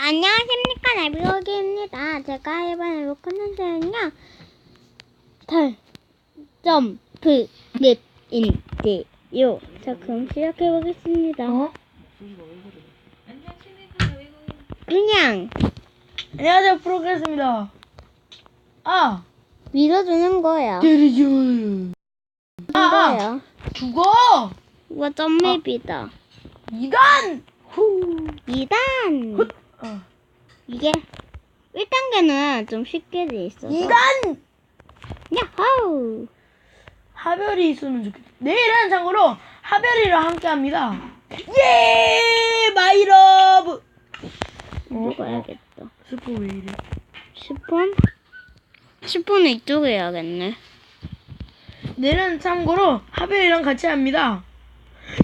안녕하십니까 나비고기입니다. 제가 이번에 볼 컨텐츠는요 달 점프 맵인데요. 자 그럼 시작해 보겠습니다. 어? 그냥 안녕하세요 프로그레스입니다. 아, 믿어주는 거예요. 때리죠. 아, 아. 죽어. 이거 점맵이다. 이단. 후. 2단 어. 이게 1단계는 좀 쉽게 돼 있어서 이단. 야호 하별이 있으면 좋겠다. 내일은 참고로 하별이랑 함께 합니다. 예, 마이 러브. 먹어야겠다. 스포 왜 이래? 10분? 10분은 이쪽에 해야겠네. 내일은 참고로 하별이랑 같이 합니다.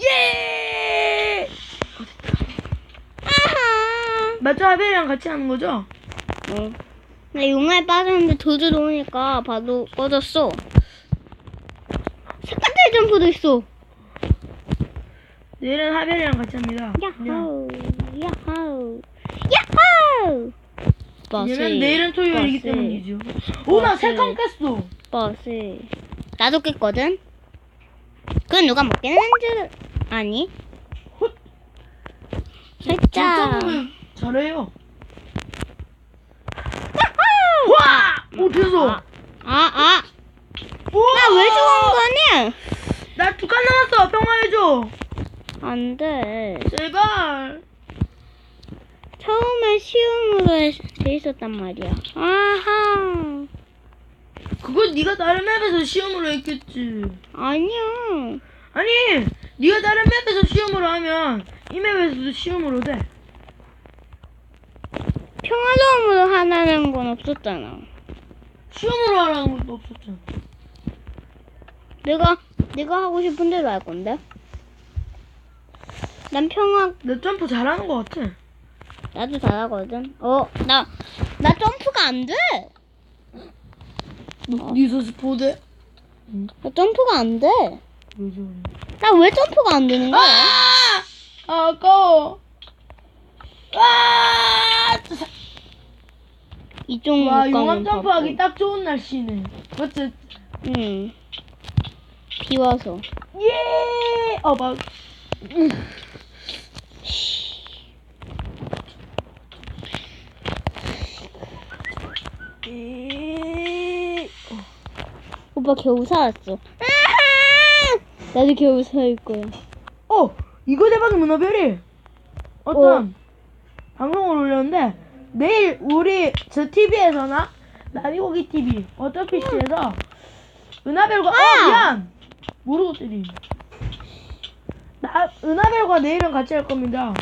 예. 아하. 맞죠? 하별이랑 같이 하는 거죠? 어. 나 용암에 빠졌는데 도주 놓으니까 바로 꺼졌어. 색깔 점프도 있어. 내일은 하별이랑 같이 합니다. 야호. 야호. 야호. 왜냐면 내일은 토요일이기 버스. 때문이죠. 오, 나 버스. 세칸 깼어. 버스. 나도 깼거든. 그건 누가 먹기는 한 줄. 아니. 헛. 살짝. 진짜 잘해요. 와! 오, 됐어. 아, 아. 우와! 나왜 죽은 거냐? 나두 칸 남았어. 평화해줘. 안 돼. 제발. 처음에 시험으로 해- 돼 있었단 말이야. 아하. 그건 네가 다른 맵에서 시험으로 했겠지. 아니야. 아니, 네가 다른 맵에서 시험으로 하면 이 맵에서도 시험으로 돼. 평화로움으로 하라는 건 없었잖아. 시험으로 하라는 것도 없었잖아. 내가 내가 하고 싶은 대로 할 건데. 난 평화 내 점프 잘하는 것 같아. 나도 잘하거든. 어, 나 나 점프가 안 돼. 너, 네 스포대? 나 점프가 안 돼. 왜 저래? 나왜 점프가 안 되는 거야? 아! 아, 아까워. 아! 이쪽 와, 못 용암 점프하기. 딱 좋은 날씨네. 맞지? 응. 비 와서. 예! 어, 막. 이- 오빠 겨우 살았어. 나도 겨우 살 거야. 어, 이거 대박이 문어별이. 어떤 방송을 올렸는데 내일 우리 저 TV에서나 나비고기 TV 어떤 PC에서 은하별과 어 아! 미안 모르고 때리. 나 은하별과 내일은 같이 할 겁니다.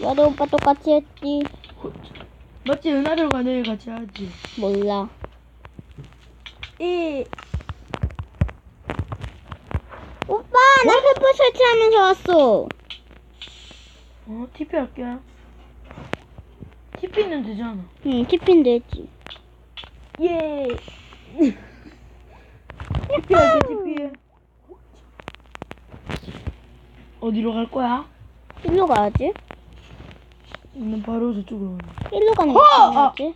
나도 오빠 똑같이 했지. 맞지 은하별과 내일 같이 하지. 몰라. 이 오빠, 나 횃불 설치하면서 왔어. 어, TP 할게. TP는 되잖아. 응, 티핀 되지. 예. 할게, TP. 어디로 갈 거야? 일로 가야지. 는 바로 저쪽으로 가네. 일로 가는 허! 아. 거 가야지.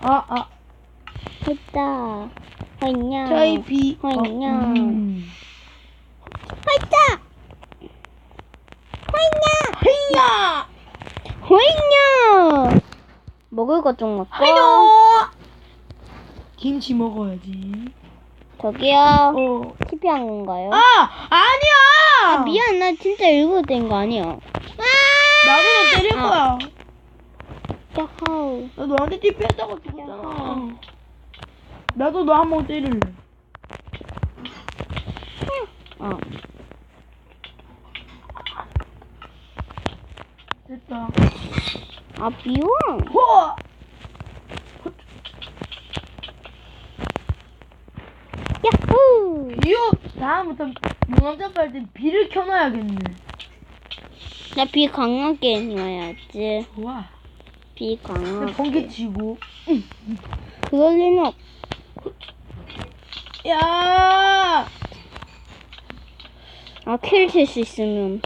아, 아. 됐다. 허이냐. 저희 비. 어, 허이냐. 음. 허이자. 허이냐. 헤이야! 허이냐. 먹을 것 좀 먹고. 김치 먹어야지. 저기요. 어. TP 한 건가요? 아! 아니야! 아, 미안. 나 진짜 일부러 된 거 아니야. 나도 너 때릴 아. 거야. 야호. 나 너한테 TP 했다고 죽었잖아. 나도 너 한 번 때릴래. 어. 됐다. 아, 비워. 호! 야호. 이거 다음부터 용암 할땐 비를 켜놔야겠네. 나 비 강하게 해놔야지. 좋아. 비 강하게. 번개 치고. 그럴 리는 없. 야! 아, 킬 칠 수 있으면.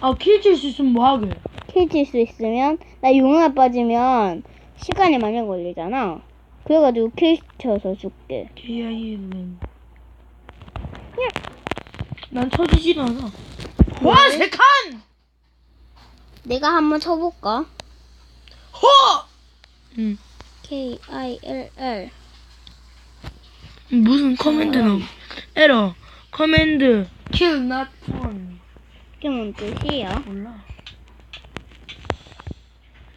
아, 킬 칠 수 있으면 뭐 하게? 킬칠 수 있으면 나 용암에 빠지면 시간이 많이 걸리잖아. 그래가지고 킬 쳐서 줄게. KI는. 난 쳐지질 않아. 와, 세 칸! 내가 한번 쳐볼까? 허! 응. K I L L. 무슨 커맨드 나오 에러. 커맨드. kill not one. 이게 뭔 뜻이야? 몰라.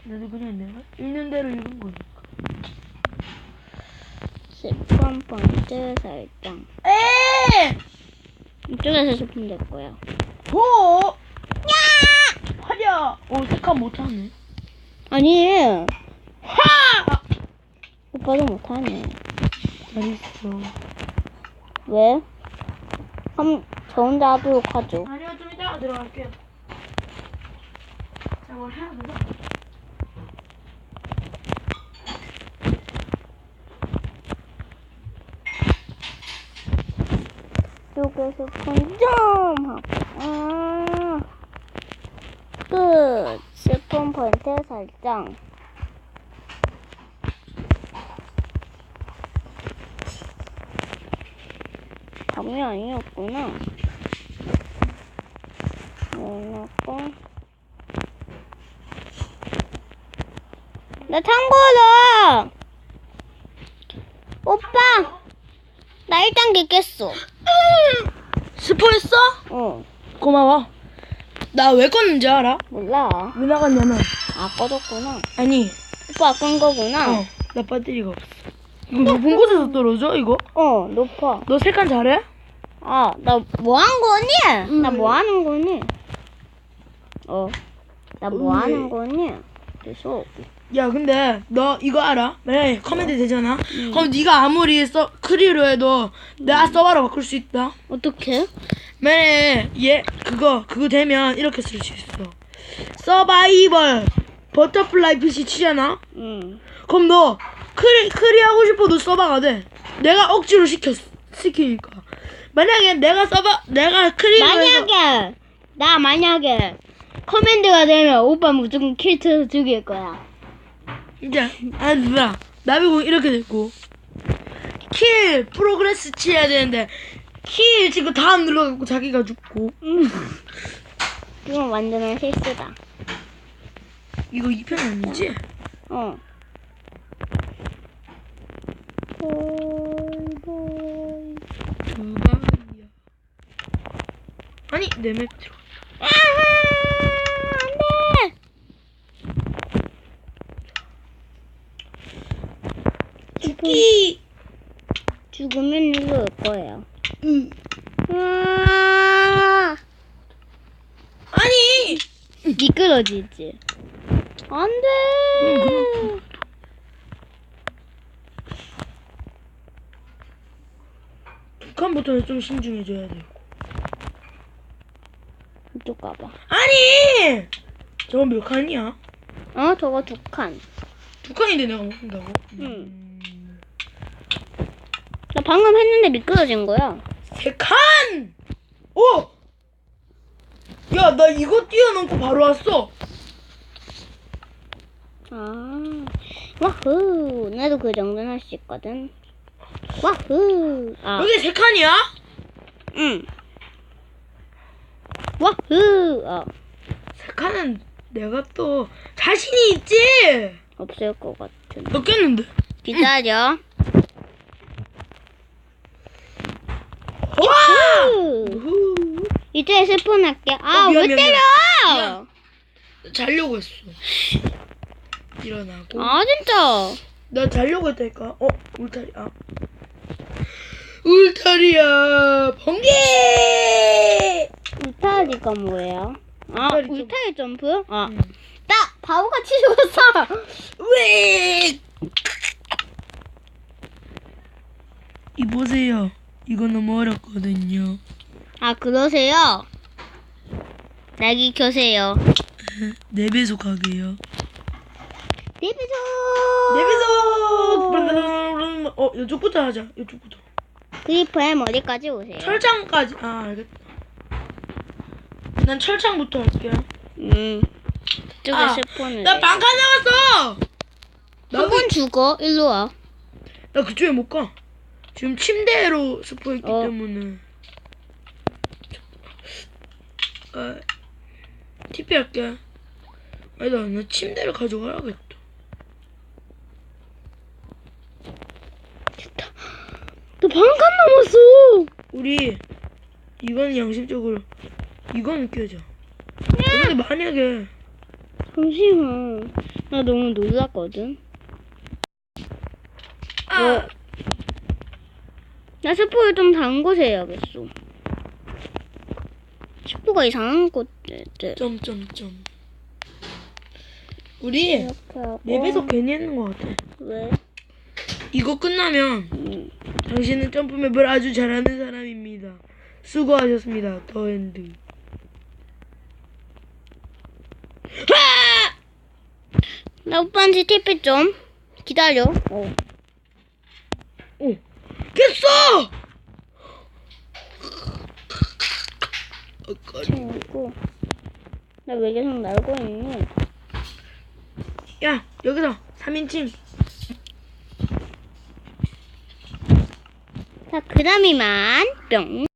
나도 그냥 내가 읽는 대로 읽은 거니까. 스폰 포인트 설정. 에! 이쪽에서 스폰 될 거야. 호! 야! 하랴! 오, 세칸 못하네. 아니, 하! 오빠도 못하네. 잘했어. 왜? 그럼 저 혼자 하도록 하죠. 아니요, 좀 이따가 들어갈게요. 자, 뭘 해야 되나? 쪽에서 스폰 좀 하고. 아, 끝. 스폰 포인트 설정. 답이 아니었구나. 넣고. 나 참고로! 오빠! 나 1단계 깼어. 스포했어? 어, 고마워. 나 왜 껐는지 알아? 몰라. 왜 나갔냐면, 아, 꺼졌구나. 아니, 오빠 끈 거구나. 어, 나 배터리가 없어. 이거 높은 곳에서 떨어져, 이거? 어, 높아. 너 색깔 잘해? 아, 나 뭐 한 거니? 나뭐 하는 거니? 어, 나뭐 왜? 하는 거니? 그래서, 야, 근데 너 이거 알아? 만약에 커맨드 되잖아? 그럼 네가 아무리 써, 크리로 해도 내가 서버로 바꿀 수 있다. 어떻게? 만약에 얘 그거 그거 되면 이렇게 쓸 수 있어. 서바이벌 버터플라이 PC 치잖아? 응. 그럼 너 크리 크리 하고 싶어도 서버가 돼. 내가 억지로 시켰 시키니까. 만약에 내가 서버 내가 크리로 해서 만약에, 나 만약에, 커맨드가 되면 오빠 무조건 킬트 죽일 거야. 이제 아 누나 나비공 이렇게 됐고 킬 프로그레스 치해야 되는데 킬 지금 다음 눌러갖고 자기가 죽고 음. 이건 완전한 실수다. 이거 2편 아니지? 어. 보이, 두바이야 아니 내 맵 들어 아, 안 돼! 죽기 죽으면 누울 거예요. 응. 아, 아니 미끄러지지. 안 돼! 북한부터는 좀 신중해져야 돼 이쪽 가봐. 아니 저건 몇 칸이야? 어, 저거 두 칸. 두 칸인데 내가 먹는다고? 응. 나 방금 했는데 미끄러진 거야. 세 칸! 오! 야, 나 이거 뛰어넘고 바로 왔어. 아, 와후. 나도 그 정도는 할 수 있거든. 와후. 아, 여기 세 칸이야? 응. 와후. 어, 세 칸은 내가 또 자신이 있지. 없을 것 같은. 너 깼는데? 기다려. 와! 후. 우후. 이제 스폰 할게. 아, 어, 미안, 왜 미안, 때려? 미안. 나 자려고 했어. 일어나고. 아, 진짜. 나 자려고 했다니까. 어, 울타리. 아. 울타리야. 번개! 울타리가 뭐예요? 아, 울타리 점프. 울타리 점프? 아, 응. 나 바보같이 죽었어. 왜? 이 보세요. 이거 너무 어렵거든요. 아, 그러세요? 날기 켜세요. 네 배속 하게요. 내비소. 네 배속. 어, 이쪽부터 하자. 이쪽부터. 그리퍼의 머리까지 오세요. 철장까지. 아, 알겠다. 난 철창부터 할게. 음. 저쪽에 아, 스폰을. 나 방칸 나왔어! 나, 한번 죽어. 일로 와. 나 그쪽에 못 가. 지금 침대로 스포했기 어. 때문에. 아, TP 할게. 아니다, 나 침대를 가져가야겠다. 너 반칸 남았어. 우리, 이건 양심적으로, 이거는 껴자. 근데 만약에, 잠시만. 나 너무 놀랐거든. 아, 어. 나 스포를 좀 다른 곳에 해야겠어. 스포가 이상한 곳에. 점점점. 우리, 이렇게 하고. 내 배속 괜히 했는 것 같아. 왜? 이거 끝나면, 음. 당신은 점프맵을 아주 잘하는 사람입니다. 수고하셨습니다. 더핸드. 나 오빠한테 TP 좀 기다려. 어. 오, 깼어! 아까 친구. 나왜 계속 날고 있니? 야, 여기서 3인칭. 자, 그 다음이만 뿅.